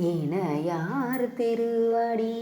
இணையார் திருவடி?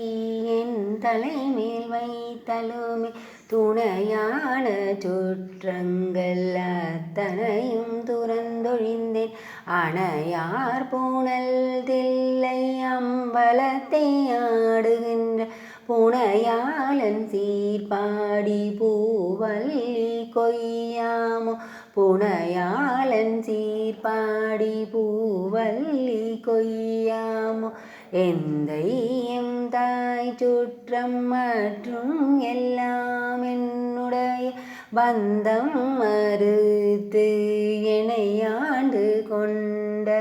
என் தலைமேல் வைத்தலுமே துணையான சுற்றங்கள் அத்தனையும் துறந்தொழிந்தேன். அணையார் பூனல் தில்லை அம்பலத்தை ஆடுகின்ற புனையாளன் சீர்பாடி பூவல்லி கொய்யாமோ புனையாளன் சீர்பாடி பூவல்லி கொய்யாமோ? எந்தையும் தாய் சுற்றம் மற்றும் எல்லாம் என்னுடைய பந்தம் மறுத்து இணையாண்டு கொண்ட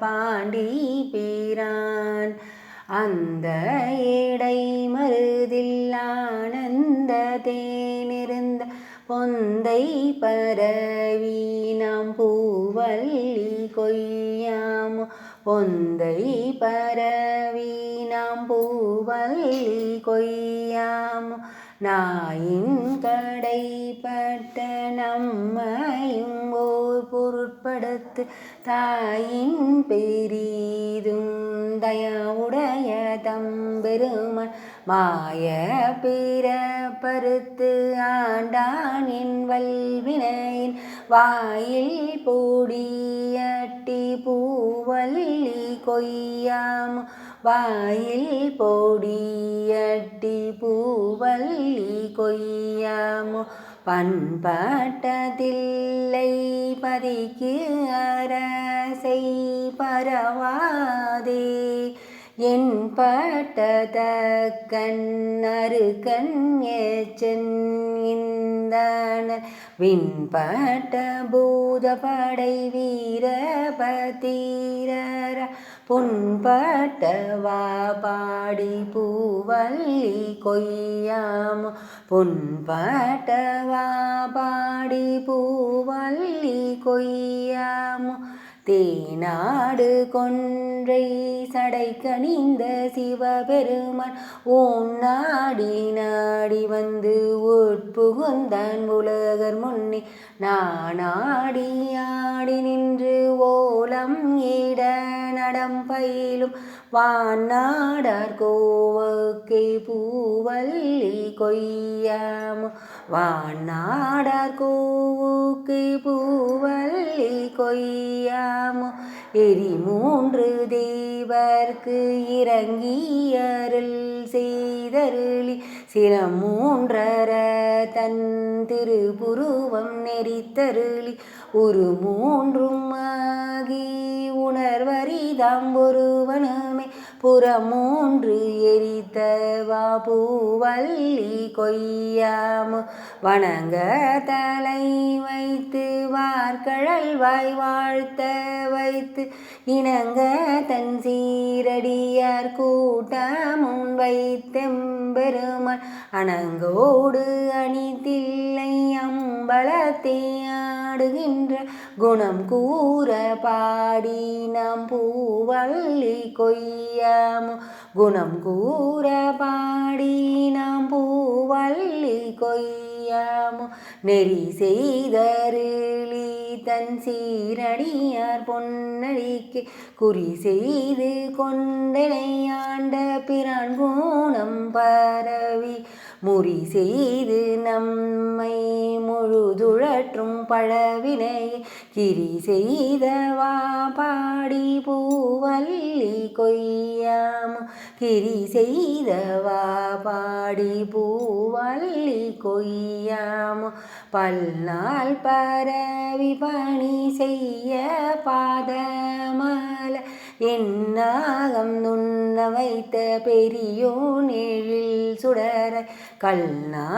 பாண்டி பீரான். அந்த இடை மருதில் ஆனந்த தேனிருந்த பொந்தை பரவி நாம் பூவல்லி கொய்யாமோ? பொந்தை பரவி நாம் பூவல்லி கொய்யாமோ? நாயின் கடைப்பட்ட நம்மையும் ஓர் பொருட்படுத்து தாயின் பெரிதும் தயவுடைய தம்பெருமன் மாய பிற பருத்து ஆண்டானின் வல்வினையின் வாயில் பொடியட்டி பூவல்லி கொய்யாம். வாயில் பொடியட்டி பூவல்லி கொய்யாமோ. பண்பட்டதில்லை பதிக்கு அரசை பரவாதே. என் பட்டத கண்ணரு கண்யச்சன் இந்தன விண்பட்ட பூதபடை வீரபதீரர புண்பட்டவா பாடி பூவல்லி கொய்யாமோ. புண்பட்டவா பாடி பூவல்லி கொய்யாமோ. தேநாடு கொன்றை சடை கணிந்த சிவபெருமான் ஓம் நாடி நாடி வந்து உட்புகுந்தான் உலகர் முன்னே. நானாடி ஆடி நின்று ஓலம் இட நடம் பயிலும் வானாடார் கோவக்கை பூவல்லி கொய்யாமோ. வானாடார் கோவுக்கை பூவல்லி கொய்யாமோ. எரி மூன்று தேவர்க்கு இறங்கி அருள் செய்தருளி சில மூன்றர தன் திருபுருவம் நெறித்தருளி ஒரு மூன்றும் ஆகி உணர்வரிதாம் ஒருவனுமே புறமூன்று எரித்த வாபூவல்லி கொய்யாமோ. வணங்க தலை வைத்து வார்கழல் வாய் வாழ்த்த வைத்து இணங்க தன் சீரடியார் கூட்டமுன் வைத்தெம்பெருமான். அணங்கோடு அணிதில்லை அம்பலத்தை ஆடுகின்ற குணம் கூற பாடி நாம் பூவள்ளி கொய்யாமோ. குணம் கூற பாடி நாம் பூ பூவள்ளி கொய்யாமோ நெறி செய்தருளி தன் சீரடியார் பொன்னடிக்கு குறி செய்து கொண்டனை ஆண்ட பிரான் கோணம் பரவி முறி செய்து நம்மை முழுதுழற்றும் பழவினை கிரி செய்தவா பாடி பூவல்லி கொய்யாம். கிரி செய்தவா பாடி பூவல்லி கொய்யாம். பல்நாள் பரவி பணி செய்ய பாதமல என்னாகம் நுண்ண வைத்த பெரியோன் எழில் சுடர கல்நாரூரித்து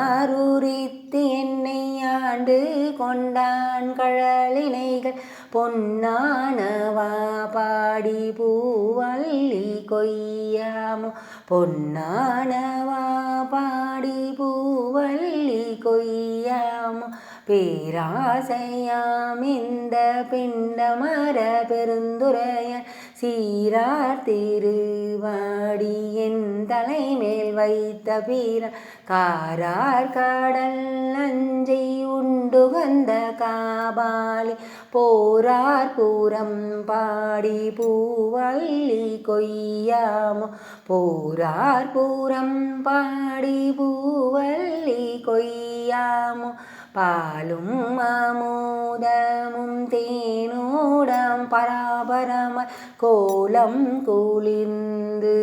என்னை ஆண்டு கொண்டான் கழலினைகள் பொன்னானவா பாடி பூவல்லி கொய்யாமோ? பொன்னானவா பாடி பூவல்லி கொய்யாமோ? பேராசையாம் இந்த பிண்டமர பெருந்துரையன் சீரார் திருவாடி என் தலைமேல் வைத்த பீரா காரார் கடல் நஞ்சை உண்டு வந்த காபாலி. போரார் பூரம் பாடி பூவல்லி கொய்யாமோ. போரார் பூரம் பாடி பூவல்லி கொய்யாமோ. பாலும் அமுதமும் தேனோடம் பராபரமாய் கோலம் குளிர்ந்து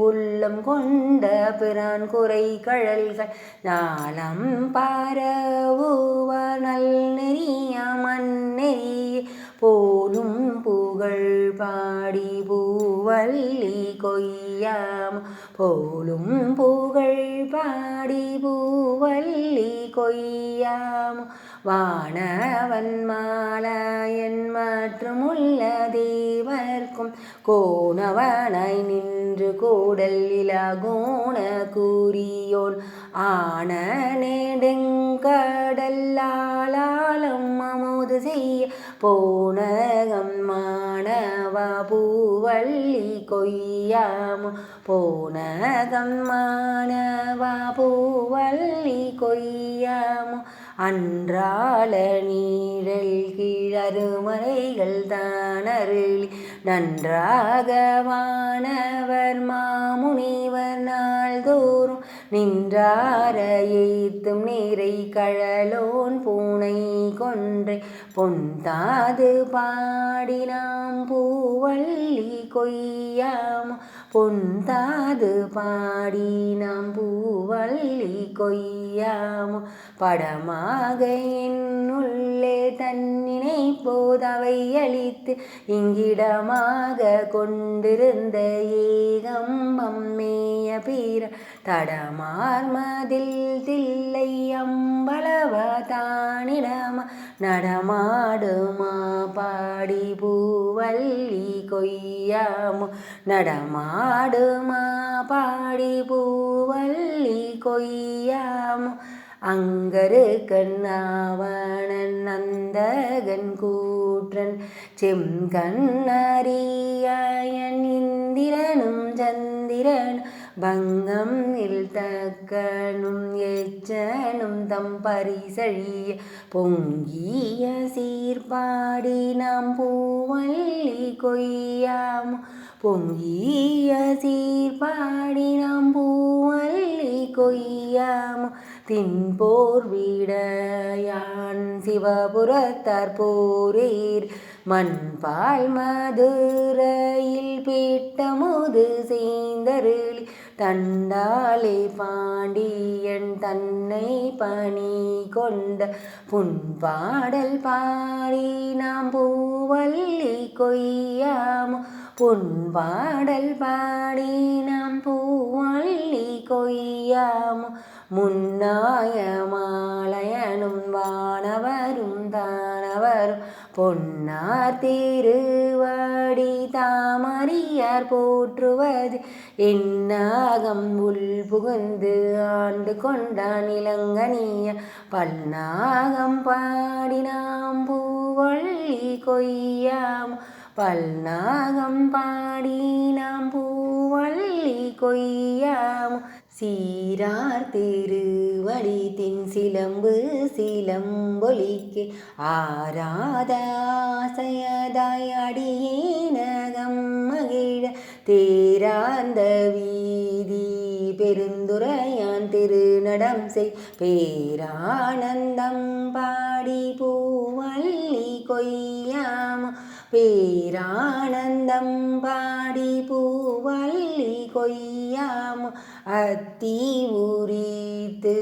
உள்ளம் கொண்ட பிறான் குறை கழல்கள் நாளம் பரவுவ நல் நெறிய மண்ணெறிய போலும் புகழ் பாடி பூவல்லி கொய்யாம் போலும் புகழ் பாடி பூவல்லி கொய்யாம். வானவன் மாலாயன் மற்றும் உள்ள தேவர்க்கும் கோணவனாய் நின்று கூடல் இலகோண கூறியோன். ஆன நெடுங்கடல்லாலும் அமோது செய்ய போனகம் மாணவா பூவள்ளி கொய்யாமோ. போனகம் மாணவா பூவள்ளி கொய்யாமோ. அன்றால நீழல் கீழருமறைகள் தானருளி. நன்றாக வானவர் மாமுனிவர் நாள்தோறும் நின்றார எய்த்தும் நீரை கழலோன் பூனை கொன்றை பொன்தாது பாடினாம் பூவள்ளி கொய்யாம்? பொன்தாது பாடினாம் பூவள்ளி கொய்யாம்? படமாக என்னுள்ளே தன்னினை போதவை அளித்து இங்கிடமாக கொண்டிருந்த ஏகம் மம்மேய பீர தடமார்மதில் தில்லை அம்பளவ தானிடமா நடமாடுமா பாடி பூவல்லி கொய்யாமோ நடமாடுமா பாடி பூவல்லி கொய்யாமோ அங்கரு கண்ணாவணன் நந்தகன் கூற்றன் செம்கண்ணறியன் இந்திரனும் சந்திரன் பங்கம் இல் தக்கனும் எச்சனும் தம் பரிசழிய பொங்கிய சீர்பாடி நாம் பூவல்லி கொய்யாமோ. பொங்கிய சீர்பாடி நாம் பூவல்லி கொய்யாமோ. தின்போர் விடையான் சிவபுரத்தார் போரீர். மண்பால் மதுரையில் பீட்டமுது சேந்தருளி தண்டாலே பாண்டியன் தன்னை பணி கொண்ட புன்பாடல் பாடி நாம் பூவல்லி கொய்யாமோ? பொன்பாடல் பாடி நாம் பூவல்லி கொய்யாமோ? முன்னாய மாலையனும் வானவரும் தானவரும் பொன் பொன்னார் திருவாடி தாமறியார் போற்றுவது. என்னாகம் உள் புகுந்து ஆண்டு கொண்டான் இளங்கனிய பல்நாகம் பாடினாம் பூவள்ளி கொய்யாம். பல்நாகம் பாடினாம் பூவள்ளி கொய்யாம். சீரார் திருவழி தின் சிலம்பு சிலம்பொலிக்கு ஆராதாசையதாய் அடியேனகம் மகிழ தேராந்த வீதி பெருந்துரையான் திருநடம் செய் பேரானந்தம் பாடி பூவல்லி கொய்யாம பேரானந்தம் பாடி பூவல்லி கொய்யாம அத்தி உரித்து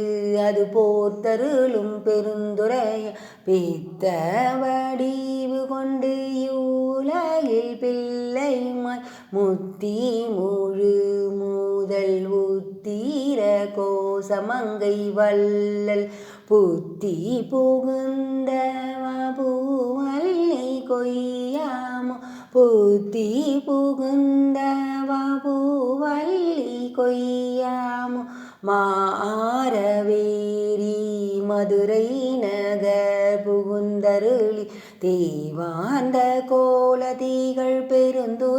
அது போர்த்தருளும் பெருந்துரைய பித்த வடிவு கொண்டு யூலகில் பிள்ளைமாய் முத்தி முழு முதல் உத்தீர கோசமங்கை வள்ளல். புத்தி புகுந்தவா பூவல்லை கொய்யா புத்தி புகுந்தவா பூவல்லி கொய்யாமோ மாறவேரி மதுரை நகர் புகுந்தருளி தேவாந்த கோலதிகள் பெருந்துரையான்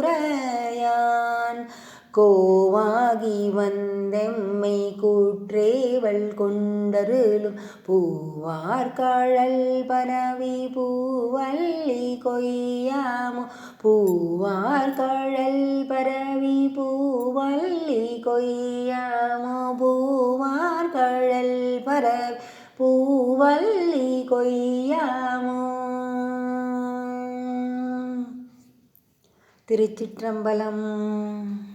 கோவாகி வந்தெம்மை கூற்றேவள் கொண்டருளும் பூவார்கழல் பரவி பூவல்லி கொய்யாமோ. பூவார்கழல் பரவி பூவல்லி கொய்யாமோ. பூவார்கழல் பரவி பூவல்லி கொய்யாமோ. திருச்சிற்றம்பலம்.